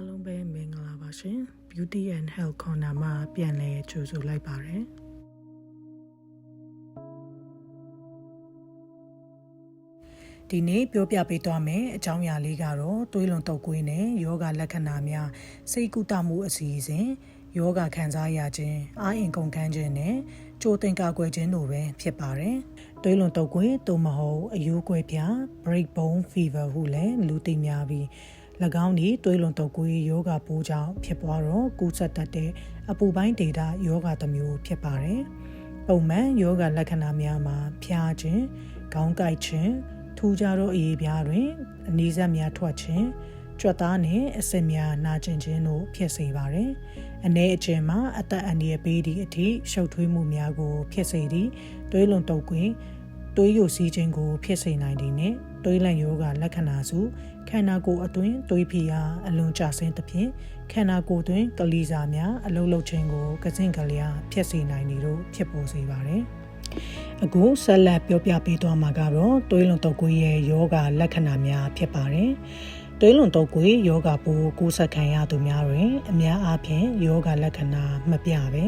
အားလုံးပဲမင်္ဂလာပါရှင် Beauty and Health Corner မှာပြန်လည်ကြိုဆိုလိုက်ပါတယ်ဒီနေ့ပြောပြပေးသွားမယ်အကြောင်းအရာလေးကတော့သွေးလွန်တုပ်ကွေးနဲ့ယောဂလက္ခဏာများစိတ်ကူးတမှုအစီအစဉ်ယောဂခံစားရခြင်းအာအင်ကုန်ခန်းခြင်းနဲ့ကြိုတင်ကာကွယ်ခြင်းတို့ပဲဖြစ်ပါတယ်သွေးလွန်တုပ်ကွေးသို့မဟုတ်အယိုးကွေးပြ break bone fever ဟုလည်းလူသိများပြီး၎ င်းဒီသွေးလွန်တုပ်ကွေးယောဂပိုးကြောင့်ဖြစ်ပွားတော့ကူးစက်တတ်တဲ့အပူပိုင်းဒေတာယောဂတစ်မျိုးဖြစ်ပါတယ်ပုံမှန်ယောဂလက္ခဏာများမှာဖျားခြင်းခေါင်းကိုက်ခြင်းထူးခြားသောအရေးပြားတွင်အနည်းဆက်များထွက်ခြင်းကြွက်သားနှင့်အဆစ်များနာကျင်ခြင်းတို့ဖြစ်စေပါတယ်။အနေအချင်းမှာအသက်အန္တရာယ်ပေးသည့်အထိရှုပ်ထွေးမှုများကိုဖြစ်စေသည့်သွေးလွန်တုပ်ကွ င်းသွေးယိုစီးခြင်းကိုဖြစ်စေနိုင်သည်နှင့်သွေးလန့်ယောဂလက္ခဏာစုခန္ဓာကိုယ်အတွင်းသွေးဖိအားအလွန်ကျဆင်းသဖြင့်ခန္ဓာကိုယ်တွင်ကလေးစားများအလုံးလုံးခြင်းကိုကစင့်ကလျာဖြစ်စေနိုင်သည်တို့ဖြစ်ပေါ်စေပါတယ်။အခုဆက်လက်ပြောပြပေးသွားမှာကတော့သွေးလွန်တုပ်ကွေးရဲ့ယောဂလက္ခဏာများဖြစ်ပါတယ်။ သွေးလွန်တုပ်ကွေးယောဂပိုးကိုယ်ဆက်ခံရသူများတွင် အများအားဖြင့်ယောဂလက္ခဏာမပြပဲ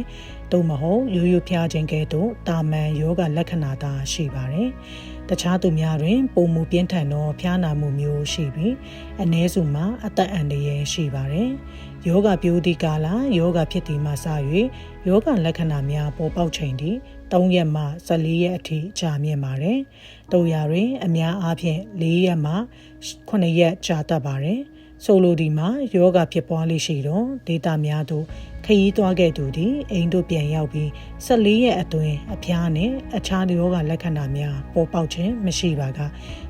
သို့မဟုတ်ရိုးရိုးဖျားခြင်းကဲ့သို့တာမန်ယောဂလက္ခဏာသာရှိပါတယ်။တခြားသူများတွင် ပုံမူပြင်းထန်သောဖျားနာမှုမျိုးရှိပြီးအ ਨੇ စုမှာအသက်အန္တရာယ်ရှိပါတယ်။ ယောဂပြိုးသည့်ကာလယောဂဖြစ်သည်မှစ၍ယောဂလက္ခဏာများပေါ်ပေါက်ချိန်သည့်3ရက်မှ14ရက်အထိကြာမြင့်ပါတယ်။တို့ရာတွင် အများအားဖြင့်4ရက်မှ9ရက်ကြာတတ်ပါတယ်။ဆိုလိုဒီမှာယောဂဖြစ်ပွားလေးရှိတော့ဒေတာများသို့ခရီးသွားခဲ့သူသည်အိမ်တို့ပြန်ရောက်ပြီး14ရက်အတွင်းအဖျားနဲ့အခြားယောဂလက္ခဏာများပေါ်ပေါက်ခြင်းမရှိပါက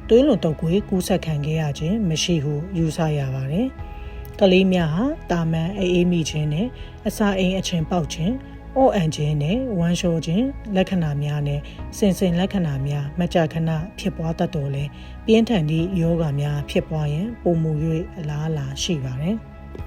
သွေးလွန်တုပ်ကွေးကူးစက်ခံခဲ့ရခြင်းမရှိဟုယူဆရပါတယ်။ ကလေးများဟာတာမန်အေးအေးမိခြင်းနဲ့အစာအိမ်အချင်းပေါက်ခြင်းအိုအန်ခြင်းနဲ့ဝမ်းလျှောခြင်းလက္ခဏာများနဲ့စင်စင်လက္ခဏာများမကြခဏဖြစ်ပွားတတ်တော်လဲပြင်းထန်သည့်ယောဂများဖြစ်ပွားရင်ပုံမူ၍အလားအလာရှိပါတယ်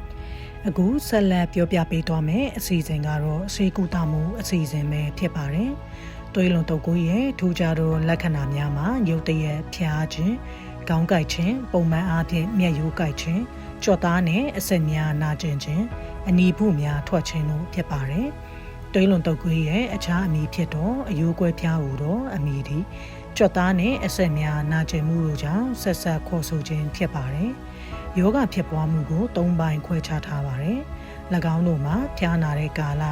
။အခုဆက်လက်ပြောပြပေးသွားမယ်အစီအစဉ်ကတော့ဆေးကုသမှုအစီအစဉ်ပဲဖြစ်ပါတယ်။သွေးလွန်တုပ်ကွေးရဲ့ထူးခြားသောလက္ခဏာများမှာရုတ်တရက်ဖျားခြင်း၊ခေါင်းကိုက်ခြင်း၊ပုံမှန်အားဖြင့်မျက်ရိုးကိုက်ခြင်း၊ ကြော့သားနဲ့အဆက်များနာကျင်ခြင်း၊အနီဘူးများထွက်ခြင်းတို့ဖြစ်ပါတယ်။သွေးလွန်တုပ်ကွေးရဲ့အခြားအမည်ဖြစ်တော့အယိုးကွဲဖျားဟူသောအမည်ဒီကြော့သားနဲ့အဆက်များနာကျင်မှုတို့ကြောင့်ဆက်ဆက်ခေါ်ဆိုခြင်းဖြစ်ပါတယ်။ယောဂဖြစ်ပွားမှုကို၃ပိုင်းခွဲခြားထားပါတယ်။၎င်းတို့မှာဖျားနာတဲ့ကာလ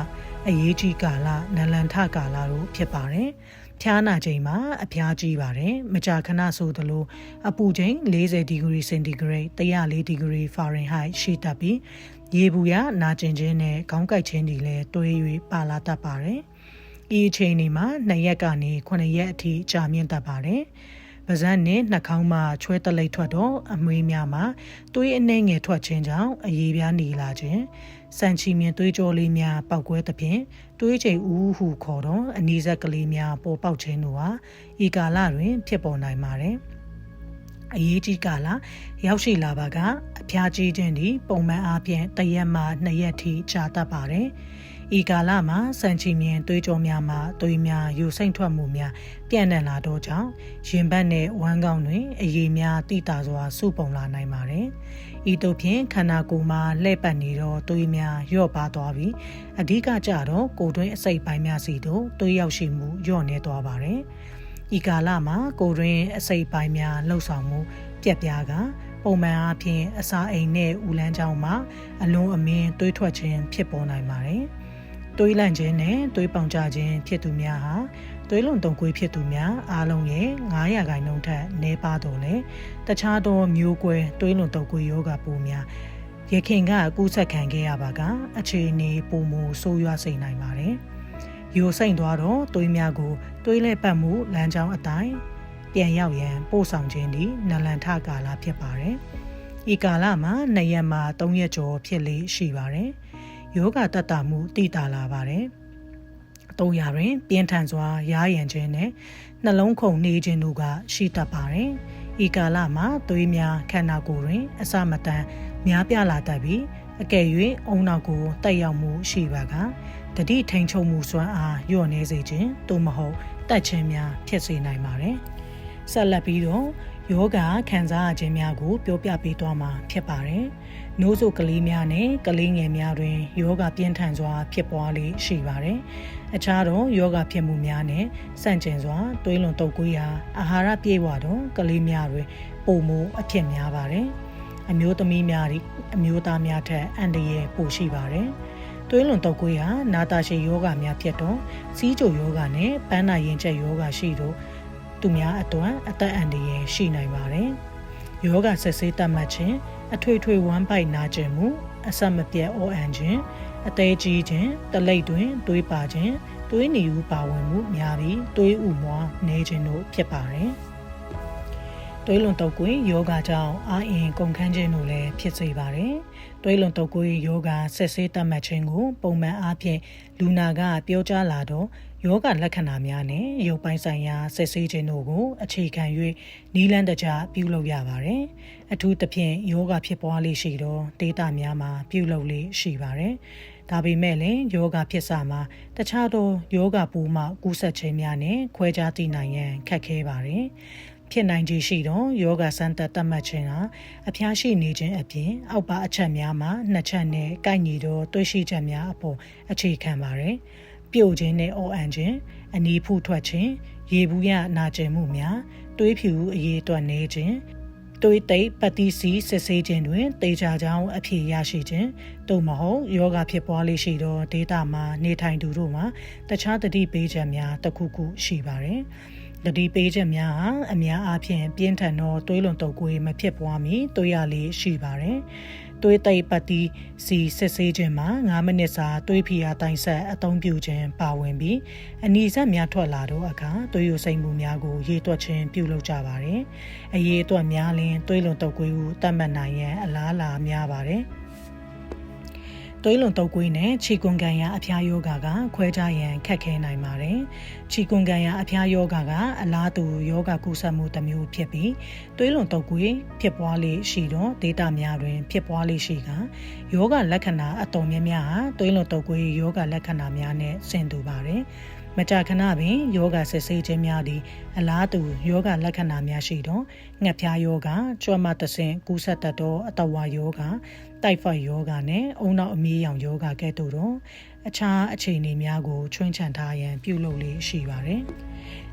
အရေးကြီးကာလနလန်ထကာလတို့ဖြစ်ပါတယ်။ ဖျားနာချိန်မှာအဖျားကြီးပါတယ်။မကြာခဏဆိုသလိုအပူချိန်40ဒီဂရီစင်တီဂရိတ်104ဒီဂရီဖာရင်ဟိုက်ရှိတတ်ပြီးရေဘူးရနာကျင်ခြင်းနဲ့ခေါင်းကိုက်ခြင်းတွေလည်းတွဲ၍ပါလာတတ်ပါတယ်။ဒီအချိန်ဒီမှာ2ရက်ကနေ9ရက်အထိကြာမြင့်တတ်ပါတယ်။ ပါးစပ်နဲ့နှာခေါင်းမှာချွဲတလိပ်ထွက်တော့အမွေးများမှာသွေးအနှဲငယ်ထွက်ခြင်းကြောင့်အရေးပြားနေလာခြင်းစံချီမြင်သွေးကြောလေးများပောက်ကွဲသဖြင့်သွေးချိန်ဦးဟုခေါ်တော့အနီးဆက်ကလေးများပေါ်ပေါက်ခြင်းတို့ဟာဤကာလတွင် ဖြစ်ပေါ်နိုင်ပါတယ်အရေးကြီးကာလရောက်ရှိလာပါကအဖျားကြီးခြင်းသည်ပုံမှန်အားဖြင့်တရက်မှနှစ်ရက်ထိကြာတတ်ပါတယ်။ ဤကာလမှာစံချီမြင်သွေးကြောများမှာသွေးများယူစိမ့်ထွက်မှုများပြန့်နှံ့လာတော့ကြောင့်ရင်ဘတ်နဲ့ဝမ်းကောင်းတွင်အရည်များတိတာစွာစုပုံလာနိုင်ပါတယ်။ဤတို့ဖြင့်ခန္ဓာကိုယ်မှာလှည့်ပတ်နေတော့သွေးများလျော့ပါသွားပြီးအဓိကကြတော့ကိုယ်တွင်းအစိတ်ပိုင်းများစီတို့သွေးရောက်ရှိမှုလျော့နေသွားပါတယ်။ဤကာလမှာကိုယ်တွင်းအစိတ်ပိုင်းများလှုပ်ဆောင်မှုပြက်ပြားကပုံမှန်အားဖြင့်အစာအိမ်နဲ့ဦးလန်းချောင်းမှာအလွန်အမင်းသွေးထွက်ခြင်းဖြစ်ပေါ်နိုင်ပါတယ်။ သွေးလန့်ခြင်းနဲ့သွေးပေါင်ကျခြင်းဖြစ်သူများဟာသွေးလွန်တုံကွေးဖြစ်သူများအားလုံးရဲ့900ခိုင်နှုန်းထက်နည်းပါတော့လေတခြားသောမျိုးကွဲသွေးလွန်တုံကွေးယောဂပိုးများရခင်ကကူးစက်ခံခဲ့ရပါကအခြေအနေပုံမူဆိုးရွားစေနိုင်ပါတယ်။ယိုစိမ့်သွားတော့သွေးများကိုသွေးလဲပတ်မှုလမ်းကြောင်းအတိုင်းပြန်ရောက်ရန်ပို့ဆောင်ခြင်းသည်နလန်ထကာလဖြစ်ပါတယ်။ဤကာလမှာ2ရက်မှ3ရက်ကျော်ဖြစ်လေရှိပါတယ်။ ယောဂတတ်တာမှုတည်တာလာပါတယ်။တုံးရတွင် ပြင်းထန်စွာရားရံခြင်းနဲ့နှလုံးခုန်နေခြင်းတို့ကရှိတတ်ပါတယ်။ဤကာလမှာသွေးများခန္ဓာကိုယ်တွင် အစမတန်များပြားလာတတ်ပြီးအကယ်၍အုံနောက်ကိုတက်ရောက်မှုရှိပါကတတိထိန်ချုံမှုစွမ်းအားလျော့နေစေခြင်းသို့မဟုတ်တက်ခြင်းများဖြစ်စေနိုင်ပါတယ်။ဆက်လက်ပြီးတော့ ယောဂခံစားရခြင်းများကို ပြောပြပေးသွားမှာဖြစ်ပါတယ်။နိုးစို့ကလေးများနဲ့ကလေးငယ်များတွင်ယောဂပြင်းထန်စွာ ဖြစ်ပွားလေရှိပါတယ်။အခြားသောယောဂဖြစ်မှုများနဲ့ဆန့်ကျင်စွာသွေးလွန်တုပ်ကွေးရာအာဟာရပြည့်ဝသောကလေးများတွင်ပုံမအဖြစ်များပါတယ်။အမျိုးသမီးများ၏အမျိုးသားများထက်အန္တရာယ်ပိုရှိပါတယ်။သွေးလွန်တုပ်ကွေးဟာနာတာရှည်ယောဂများဖြစ်တော့စီးကြိုယောဂနဲ့ပန်းနာရင်ချက်ယောဂရှိတော့ သူများအတွက်အသက်အန္တရာယ်ရှိနိုင်ပါတယ်။ယောဂဆက်ဆေးတတ်မှတ်ခြင်းအထွေထွေဝမ်းပိုက်နာကျင်မှုအဆက်မပြတ်အောအန်ခြင်းအသေးကြီးခြင်းတလိပ်တွင်တွေးပါခြင်းတွေးနေဦးပါဝင်မှုများပြီးတွေးဥမွားနေခြင်းတို့ဖြစ်ပါတယ်။ တွေးလွန်တုပ်ကွေးယောဂကြောင့်အာအင်ကုန်ခန်းခြင်းတို့လည်းဖြစ်စေပါတယ်။တွေးလွန်တုပ်ကွေးယောဂဆက်ဆေးတတ်မှတ်ခြင်းကို ပုံမှန်အားဖြင့်လူနာကပြောကြားလာတော့ယောဂလက္ခဏာများနဲ့ရုပ်ပိုင်းဆိုင်ရာဆက်ဆေးခြင်းတို့ကိုအခြေခံ၍နီးလန်းတကြပြုလုပ်ရပါတယ်။အထူးသဖြင့်ယောဂဖြစ်ပွားလေးရှိတော့ဒေတာများမှာပြုလုပ်လေးရှိပါတယ်။ဒါပေမဲ့လည်းယောဂဖြစ်စာမှာတခြားသောယောဂပူမှကူးဆက်ခြင်းများနဲ့ခွဲခြားသိနိုင်ရန်ခက်ခဲပါတယ်။ ဖြစ်နိုင်ခြေရှိတော့ယောဂစမ်းသပ်တတ်မှတ်ခြင်းဟာအဖျားရှိနေခြင်းအပြင် အောက်ပါအချက်များမှာနှစ်ချက်နဲ့ကိုက်ညီသောတွေးရှိချက်များအပေါ်အခြေခံပါတယ်။ပြို့ခြင်းနဲ့အော်အန်ခြင်းအနီးဖူးထွက်ခြင်းရေဘူးရနာကျင်မှုများတွေးဖြူအရေးတွက်နေခြင်းတွေးသိပ်ပတိစီစစ်ဆေးခြင်းတွင်တေချာကြောင်းအဖြစ်ရရှိခြင်းတို့မဟုတ်ယောဂဖြစ်ပွားလေးရှိသောဒေတာမှာနေထိုင်သူတို့မှာတခြားတတိပေးချက်များတစ်ခုခုရှိပါတယ်။ တတိပေးချက်များဟာအများအားဖြင့်ပြင်းထန်သောသွေးလွန်တုပ်ကွေးမဖြစ်ပွားမီတွေးရလေးရှိပါတယ်။သွေးသိပ်ပတ်တီစီစစ်ဆေးခြင်းမှာ9မိနစ်စာသွေးဖီယာတိုင်ဆက်အသုံးပြုခြင်းပါဝင်ပြီးအနီဆက်များထွက်လာတော့အခါသွေးရစိမ့်မှုများကိုရေတွက်ခြင်းပြုလုပ်ကြပါတယ်။အရေးအတွက်များလင်းသွေးလွန်တုပ်ကွေးကိုတတ်မှတ်နိုင်ရန်အလားအလာများပါတယ်။ သွေးလွန်တုပ်ကွေးနဲ့ခြေကွန်ကန်ရအဖျားယောဂါကခွဲခြားရန်ခက်ခဲနိုင်ပါတယ်။ခြေကွန်ကန်ရအဖျားယောဂါကအလားတူယောဂကူးစက်မှုတစ်မျိုးဖြစ်ပြီးသွေးလွန်တုပ်ကွေးဖြစ်ပွားလေရှိတော့ဒေတာများတွင် ဖြစ်ပွားလေရှိကယောဂလက္ခဏာအတော်များများဟာသွေးလွန်တုပ်ကွေးယောဂလက္ခဏာများနဲ့ဆင်တူပါတယ်။မကြာခဏပင်ယောဂဆစ်ဆေးခြင်းများသည် အလားတူယောဂလက္ခဏာများရှိသောငှက်ဖျားယောဂကြွမတဆင်ကူးဆက်တတ်သောအတဝါယောဂတိုက်ဖိုက်ယောဂနဲ့အုံနောက်အမီးရောင်ယောဂကဲ့သို့သောအခြားအခြေအနေများကိုချွင်းချန်ထားရန်ပြုလုပ်လေးရှိပါတယ်။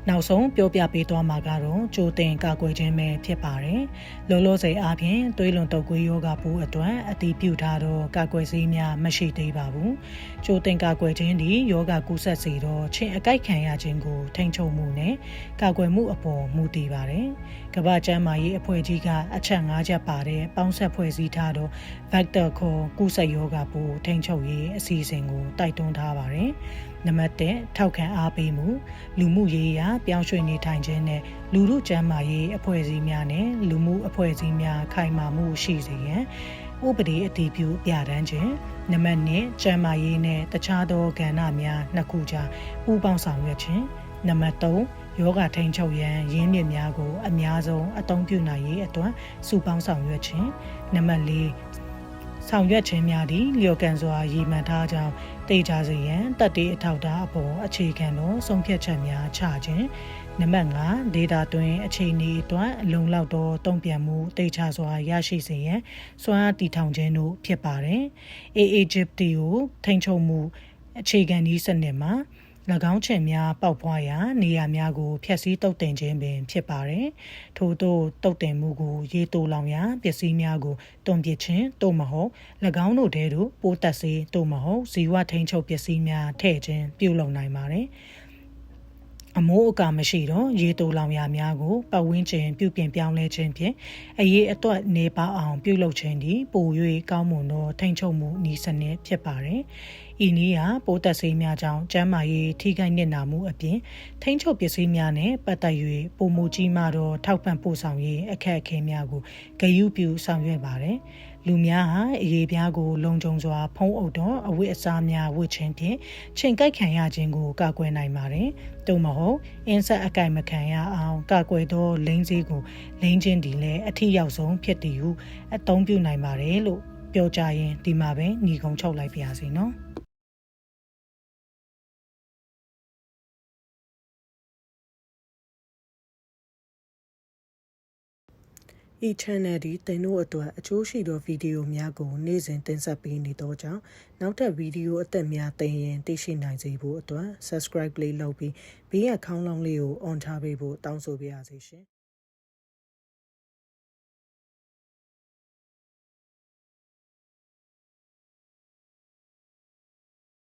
နောက်ဆုံးပြောပြပေးသွားမှာကတော့ကြိုတင်ကာကွယ်ခြင်းပဲဖြစ်ပါတယ်။လောလောဆယ်အားဖြင့်သွေးလွန်တုပ်ကွေးယောဂပိုးအတွက်အတည်ပြုထားသောကာကွယ်ဆေးများမရှိသေးပါဘူး။ကြိုတင်ကာကွယ်ခြင်းသည်ယောဂကူးစက်စေသောချင်းအကိုက်ခံရခြင်းကိုထိန်းချုပ်မှုနဲ့ကာကွယ်မှုအပေါ်မူတည်ပါတယ်။ကမ္ဘာ့ကျန်းမာရေးအဖွဲ့ကြီးကအချက်၅ချက်ပါတဲ့ပေါင်းဆက်ဖွဲ့စည်းထားသော Vector ခေါ်ကူးစက်ယောဂပိုးထိန်းချုပ်ရေးအစီအစဉ်ကိုတိုက်တွန်းထားပါတယ်။နံပါတ်1ထောက်ခံအားပေးမှုလူမှုရေးရာပြောင်းရွှေ့နေထိုင်ခြင်းနဲ့လူမှုကျန်းမာရေးအဖွဲ့အစည်းများနဲ့လူမှုအဖွဲ့အစည်းများခိုင်မာမှုရှိစေရန်ဥပဒေအတည်ပြုပြဋ္ဌာန်းခြင်းနံပါတ်2ကျန်းမာရေးနဲ့တခြားသောကဏ္ဍများနှစ်ခုကြားပူးပေါင်းဆောင်ရွက်ခြင်းနံပါတ်3 ယောဂထိန်ချုပ်ရန်ရင်းမြစ်များကို အများဆုံးအသုံးပြုနိုင်ရေးအတွက်စုပေါင်းဆောင်ရွက်ခြင်းနံပါတ်4ဆောင်ရွက်ခြင်းများသည့်လျော်ကန်စွာရည်မှန်းထားကြောင်းသိကြစေရန်တက်တေးအထောက်အထားအပေါ်အခြေခံသောဆုံးဖြတ်ချက်များချခြင်းနံပါတ်5ဒေတာတွင်အခြေအနေအတွက်အလုံလောက်သောတုံ့ပြန်မှုတိတ်ချစွာရရှိစေရန်စွမ်းအားတည်ထောင်ခြင်းတို့ဖြစ်ပါတယ်။ AAGPT ကိုထိန်းချုပ်မှုအခြေခံနည်းစနစ်မှာ၎ င်းချင်များပေါက်ဖွားရာ နေရာများကိုဖျက်ဆီးတုတ်တင်ခြင်းပင်ဖြစ်ပါတယ်။ထို့သောတုတ်တင်မှုကို ရေတိုလောင်ရာပစ္စည်းများကိုတွန်ပစ်ခြင်းတို့မဟုတ်၎င်းတို့တဲသို့ပိုးတက်စေတို့မဟုတ်ဇီဝထိန်ချုပ်ပစ္စည်းများထည့်ခြင်းပြုလုပ်နိုင်ပါတယ်။အမိုးအကာမရှိတော့ရေတိုလောင်ရများကိုပတ်ဝန်းကျင်ပြုပြင်ပြောင်းလဲခြင်းဖြင့်အရေးအတွက်နေပါအောင်ပြုလုပ်ခြင်းသည်ပို၍ကောင်းမွန်သောထိန်ချုပ်မှုနည်းစနစ်ဖြစ်ပါတယ်။ဤနည်းဟာပိုးသက်ဆေးများကြောင့်ကျန်းမာရေးထိခိုက်နစ်နာမှုအပြင်ထိန်ချုပ်ပစ္စည်းများနဲ့ပတ်သက်၍ပုံမူကြီးမှသောထောက်ပံ့ပို့ဆောင်ရေးအခက်အခဲများကိုဂရုပြုဆောင်ရွက်ပါတယ်။လူများဟာအရေးပြားကိုလုံခြုံစွာဖုံးအုပ်တော့အဝတ်အစားများဝတ်ခြင်းဖြင့်ချိန်ကိုက်ခံရခြင်းကိုကာကွယ်နိုင်ပါတယ်။သို့မဟုတ်အင်းဆက်အကိုက်မခံရအောင်ကာကွယ်သောလိန်စည်းကိုလိန်ခြင်းဒီလည်းအထီးရောက်ဆုံးဖြစ်သည်ဟုအသုံးပြုနိုင်ပါတယ်လို့ပြောကြရင်ဒီမှာပဲညီကုံချုပ်လိုက်ပါရစေနော်။ eternity သင်တို့အတွက်အကျိုးရှိသောဗီဒီယိုများကိုနေ့စဉ်တင်ဆက်ပေးနေသောကြောင့်နောက်ထပ်ဗီဒီယိုအသက်များသင်ရင်သိရှိနိုင်စေဖို့အတွက် subscribe လေးလုပ်ပြီးဘေးရခေါင်းလောင်းလေးကို on ထားပေးဖို့တောင်းဆိုပါရစေရှင်